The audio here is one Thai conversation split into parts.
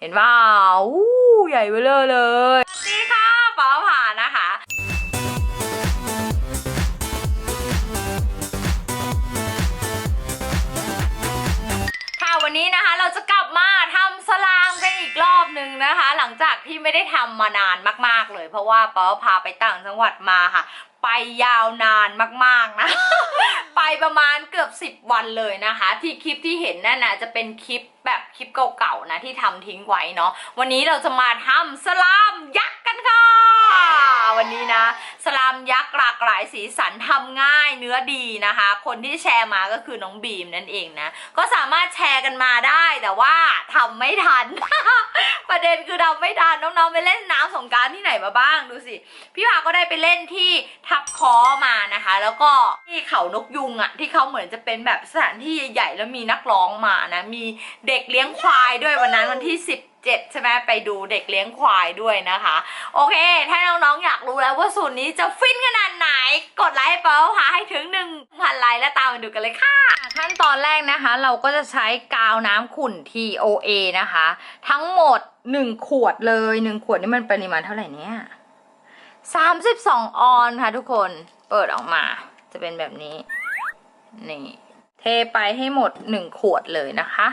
เห็นว่าอู้ใหญ่เบ้อเลยเลย สวัสดีค่ะป๋าผ่านะคะ ค่ะวันนี้นะคะเราจะกลับมาทำสลามกันอีกรอบหนึ่งนะคะหลัง จากที่ไม่ได้ทำมานานมาก ๆเลย เพราะว่าป๊อพาไปต่างจังหวัดมาค่ะ ไปยาวนานมากๆนะ ไปประมาณเกือบ 10 วันเลยนะคะ ที่คลิปที่เห็นนั่นนะจะเป็นคลิปแบบคลิปเก่าๆนะที่ทำทิ้งไว้เนาะวันนี้เราจะมาทำสลามยักษ์กันค่ะวันนี้นะสลามยักษ์หลากหลายสีสันทำง่ายเนื้อดีนะคะ คนที่แชร์มาก็คือน้องบีมนั่นเองนะ ก็สามารถแชร์กันมาได้แต่ว่าทำไม่ทัน ประเด็นคือทำไม่ทันน้องๆไปเล่นน้ำสงการที่ไหนมาบ้างดูสิ พี่พาก็ได้ไปเล่นที่ทับคอมานะคะ แล้วก็ที่เขานกยุงอะที่เขาเหมือนจะเป็นแบบสถานที่ใหญ่ๆแล้วมีนักร้องมานะ มีเด็กเลี้ยงควายด้วยวันนั้นวันที่17ใช่ไหมไปดูเด็กเลี้ยงควายด้วยนะคะ โอเค ถ้าน้องๆ อยากรู้แล้วว่าสูตรนี้จะฟินขนาดไหน กดไลค์เป้าหาให้ถึง1พันไลค์แล้วตามมาดูกันเลยค่ะ ขั้นตอนแรกนะคะ เราก็จะใช้กาวน้ำขุ่น TOA นะคะ ทั้งหมด 1ขวดเลย1ขวดนี่มันปริมาณเท่าไหร่เนี่ย32องออนค่ะทุกคนเปิดออกมา จะเป็นแบบนี้ นี่ เทไปให้หมด1ขวดเลยนะคะ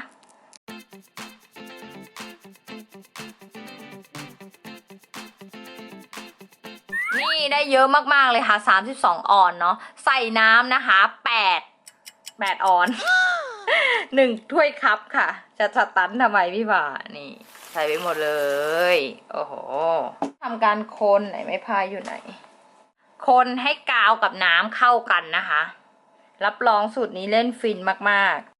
นี่ได้เยอะมาก ๆ เลยค่ะ 32 ออนเนาะ ใส่น้ำนะคะ 8 8 ออนหนึ่งถ้วยคัพค่ะ จะสตันทำไมพี่บ่านี่ ใส่ไปหมดเลย โอ้โหทำการคนไหนไม่พายอยู่ไหน คนให้กาวกับน้ำเข้ากันนะคะ รับรองสูตรนี้เล่นฟินมากๆ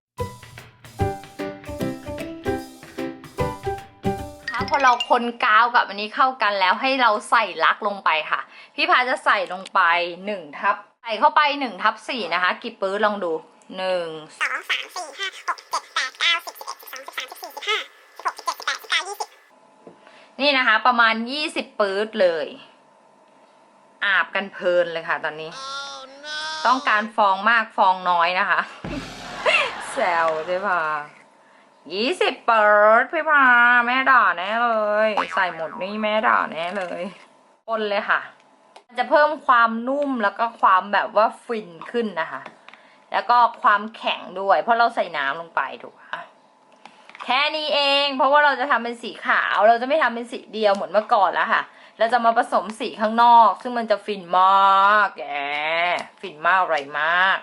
คะพอเราคนกาวกับอันนี้เข้ากันแล้วให้เราใส่ลักลงไปค่ะ พี่พาจะใส่ลงไปหนึ่งทับใส่เข้าไปหนึ่งทับสี่นะคะ กี่ปื้ดลองดูหนึ่งสองสามสี่ห้าหก นี่นะคะประมาณยี่สิบปื๊ดเลย อาบกันเพลินเลยค่ะตอนนี้ต้องการฟองมากฟองน้อยนะคะแซวใช่ปะยี่สิบเปิดพี่พาแม่ด่าแน่เลย ใส่หมดนี่แม่ด่าแน่เลยคนเลยค่ะมันจะเพิ่มความนุ่มแล้วก็ความแบบว่าฟินขึ้นนะคะ แล้วก็ความแข็งด้วย เพราะเราใส่น้ำลงไปถูกปะ แค่นี้เอง เพราะว่าเราจะทำเป็นสีขาว เราจะไม่ทำเป็นสีเดียวเหมือนเมื่อก่อนแล้วค่ะ เราจะมาผสมสีข้างนอก ซึ่งมันจะฟินมากแกฟินมากอะไรมาก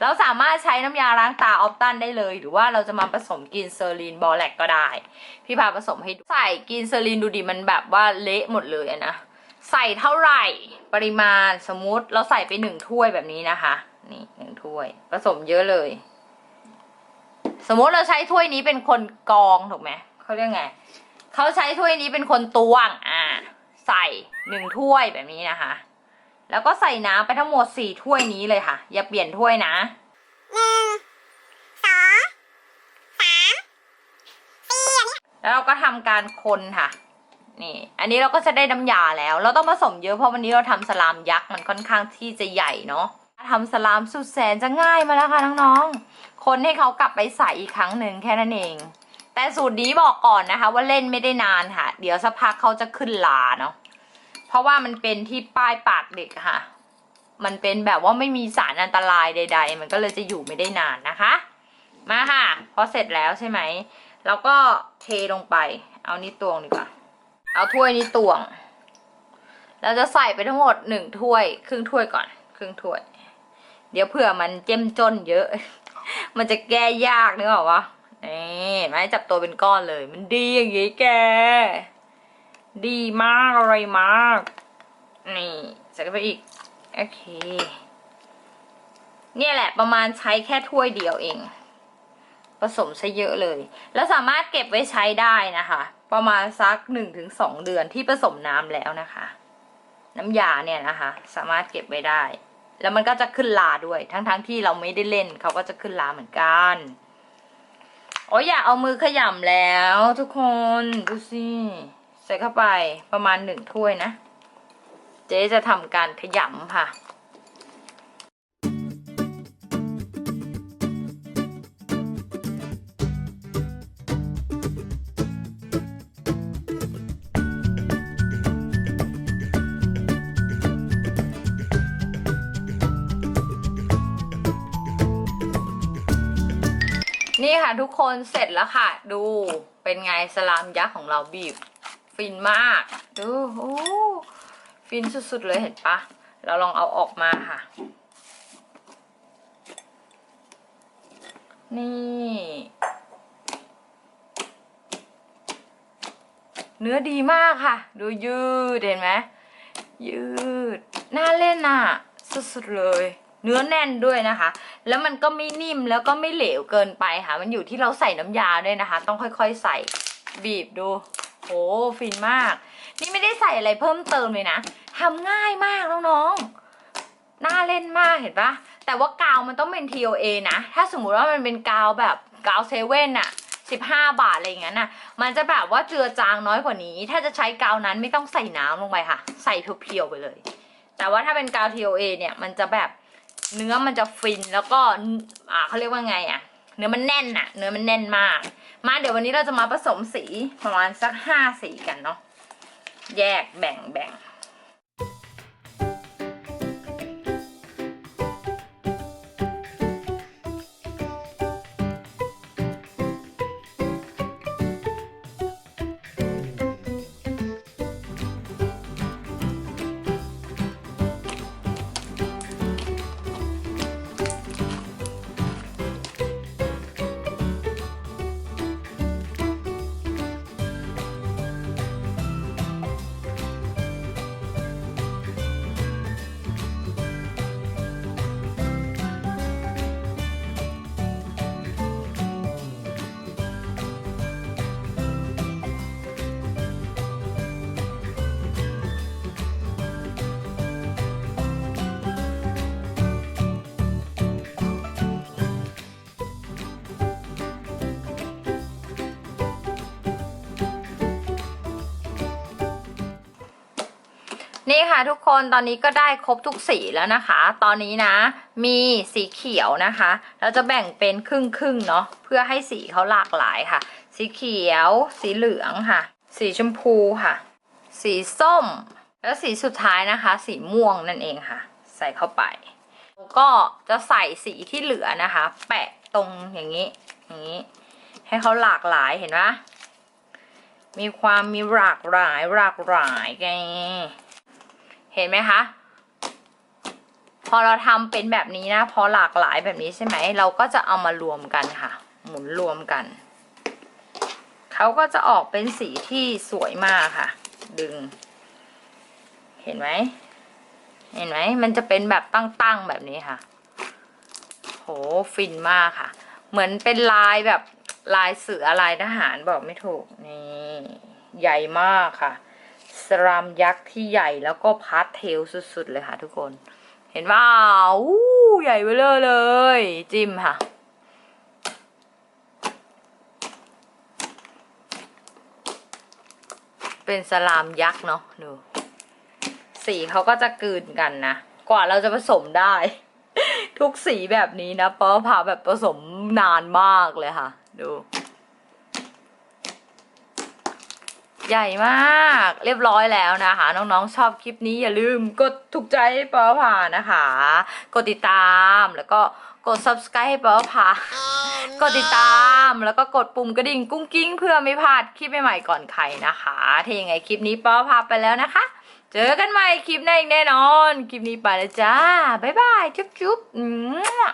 เราสามารถใช้น้ำยาล้างตาออฟตันได้เลย หรือว่าเราจะมาผสมกินเซอรีนบอแลกก็ได้ พี่พาผสมให้ดูใส่กินเซอรีนดูดิมันแบบว่าเละหมดเลยนะใส่เท่าไหร่ปริมาณสมมุติเราใส่ไปหนึ่งถ้วยแบบนี้นะคะ นี่หนึ่งถ้วย ผสมเยอะเลย สมมติเราใช้ถ้วยนี้เป็นคนกองถูกไหมเขาเรียกไงเขาใช้ถ้วยนี้เป็นคนตวงอ่า ใส่หนึ่งถ้วยแบบนี้นะคะ แล้วก็ใส่น้ำไปทั้งหมดสี่ถ้วยนี้เลยค่ะ อย่าเปลี่ยนถ้วยนะหนึ่งสองสามสี่อันแล้วเราก็ทำการคนค่ะนี่ อันนี้เราก็จะได้น้ำยาแล้ว เราต้องผสมเยอะเพราะวันนี้เราทำสลามยักษ์มันค่อนข้างที่จะใหญ่เนาะ ทำสลามสุดแสนจะง่ายมาแล้วค่ะน้องๆ คนให้เขากลับไปใส่อีกครั้งหนึ่งแค่นั้นเอง แต่สูตรนี้บอกก่อนนะคะ ว่าเล่นไม่ได้นานค่ะ เดี๋ยวสักพักเขาจะขึ้นลาเนาะ เพราะว่ามันเป็นที่ป้ายปากเด็กค่ะ มันเป็นแบบว่าไม่มีสารอันตรายใด ๆ มันก็เลยจะอยู่ไม่ได้นานนะคะ มาค่ะพอเสร็จแล้วใช่ไหมแล้วก็เทลงไป เอานี้ตวงดีกว่า เอาถ้วยนี้ตวง เราจะใส่ไปทั้งหมดหนึ่งถ้วย ครึ่งถ้วยก่อน ครึ่งถ้วย เดี๋ยวเผื่อมันเจ้มจนเยอะ มันจะแก้ยากนึกออกปะนี่ไหมจับตัวเป็นก้อนเลย มันดีอย่างงี้แก ดีมากอะไรมาก นี่ใส่ไปอีก โอเค เนี่ยแหละประมาณใช้แค่ถ้วยเดียวเอง ผสมซะเยอะเลย แล้วสามารถเก็บไว้ใช้ได้นะคะ ประมาณสักหนึ่งถึงสองเดือนที่ผสมน้ำแล้วนะคะ น้ำยาเนี่ยนะคะ สามารถเก็บไว้ได้ แล้วมันก็จะขึ้นลาด้วย ทั้งๆทที่เราไม่ได้เล่นเขาก็จะขึ้นลาเหมือนกันโอ้ยอยากเอามือขยำแล้ว ทุกคนดูสิใส่เข้าไปประมาณหนึ่งถ้วยนะ เจ๊จะทำการขยำค่ะ นี่ค่ะทุกคนเสร็จแล้วค่ะ ดูเป็นไงสลามยักษ์ของเราบีบ ฟินมาก ดูโอ้ฟินสุดๆเลยเห็นปะเราลองเอาออกมาค่ะ นี่เนื้อดีมากค่ะ ดูยืดเห็นไหมยืด น่าเล่นอะ สุดๆเลย เนื้อแน่นด้วยนะคะ แล้วมันก็ไม่นิ่มแล้วก็ไม่เหลวเกินไปค่ะ มันอยู่ที่เราใส่น้ำยาด้วยนะคะ ต้องค่อยๆใส่บีบดูโหฟินมาก นี่ไม่ได้ใส่อะไรเพิ่มเติมเลยนะทำง่ายมากน้องๆน่าเล่นมากเห็นปะแต่ว่ากาวมันต้องเป็น TOA นะ ถ้าสมมุติว่ามันเป็นกาวแบบกาวเซเว่นอะ15 บาทอะไรอย่างเงี้ยน่ะ มันจะแบบว่าเจือจางน้อยกว่านี้ ถ้าจะใช้กาวนั้นไม่ต้องใส่น้ำลงไปค่ะ ใส่เพียวๆไปเลย แต่ว่าถ้าเป็นกาว TOA เนี่ย มันจะแบบ เนื้อมันจะฟินแล้วก็อ่าเขาเรียกว่าไงอะเนื้อมันแน่นอะเนื้อมันแน่นมาก มาเดี๋ยววันนี้เราจะมาผสมสีประมาณสักห้าสีกันเนาะแยกแบ่งแบ่ง นี่ค่ะทุกคนตอนนี้ก็ได้ครบทุกสีแล้วนะคะ ตอนนี้นะมีสีเขียวนะคะ เราจะแบ่งเป็นครึ่งครึ่งเนาะเพื่อให้สีเขาหลากหลายค่ะ สีเขียว สีเหลืองค่ะ สีชมพูค่ะ สีส้ม แล้วสีสุดท้ายนะคะ สีม่วงนั่นเองค่ะ ใส่เข้าไป ก็จะใส่สีที่เหลือนะคะ แปะตรงอย่างนี้อย่างนี้ ให้เขาหลากหลายเห็นไหมมีความมีหลากหลายหลากหลายไง เห็นไหมคะ พอเราทำเป็นแบบนี้นะ พอหลากหลายแบบนี้ใช่ไหม เราก็จะเอามารวมกันค่ะ หมุนรวมกัน เขาก็จะออกเป็นสีที่สวยมากค่ะ ดึง เห็นไหม เห็นไหม มันจะเป็นแบบตั้งๆแบบนี้ค่ะ โห ฟินมากค่ะ เหมือนเป็นลายแบบลายเสือลายทหารบอกไม่ถูก นี่ ใหญ่มากค่ะ สรามยักษ์ที่ใหญ่แล้วก็พาสเทลสุดๆเลยค่ะทุกคน เห็นว่าอู้ใหญ่เบ้อเร่อเลย จิ้มค่ะ เป็นสลามยักษ์เนาะดูสีเขาก็จะกลืนกันนะ กว่าเราจะผสมได้ ทุกสีแบบนี้นะเพราะผ่าแบบผสมนานมากเลยค่ะ ดู ใหญ่มากเรียบร้อยแล้วนะคะ น้องๆชอบคลิปนี้อย่าลืมกดถูกใจให้ปอผ่านะคะ กดติดตามแล้วก็กด subscribe ให้ปอผ่ากดติดตามแล้วก็กดปุ่มกระดิ่งกุ้งกิ้ง เพื่อไม่พลาดคลิปใหม่ๆก่อนใครนะคะถ้ายังไงคลิปนี้ปอพาไปแล้วนะคะ เจอกันใหม่คลิปหน้าอีกแน่นอน คลิปนี้ไปแล้วจ้าบ๊ายบายจุ๊บจุ๊บอืม